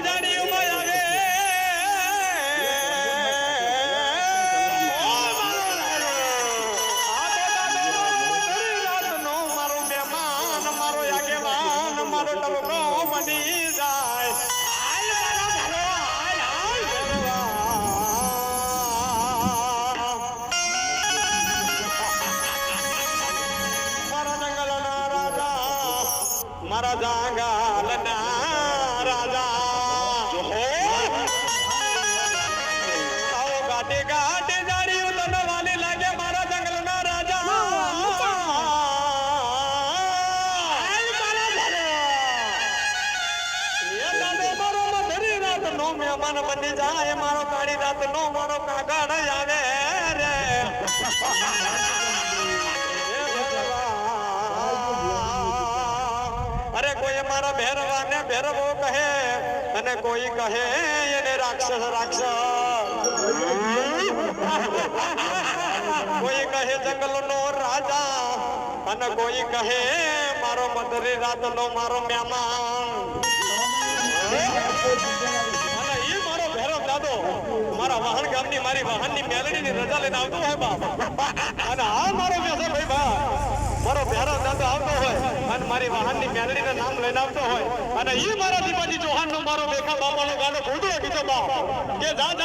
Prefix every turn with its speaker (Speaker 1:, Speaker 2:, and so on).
Speaker 1: જાડીઓમાં આવે ઓ મારો રાતનો મારો મારો ટબકો જાય. મારો મારા જંગલના રાજા, મારા જંગલના રાજા રાતનો મહેમાન બની જાય, મારો કાળી રાતનો મારો કાગળ આવે રે. અરે કોઈ મારા ભેરવાને ભેરવો કહે અને કોઈ કહે એને રાક્ષસ રાક્ષસ. કોઈ કહે જંગલનો રાજા અને કોઈ કહે મારો મધરી રાતનો મારો મહેમાન. મારા વાહન ગામની મારી વાહનની મેલડીની રજા લઈને આવતો હોય બા અને આ મારો મેસર ભાઈ બા મારો ભેરો દાદો આવતો હોય અને મારી વાહનની મેલડીનું નામ લઈને આવતો હોય. અને એ મારા દીપાજી ચૌહાણનો મારો બેખા બાપાનો ગાડો ખોટો કીધો બા કે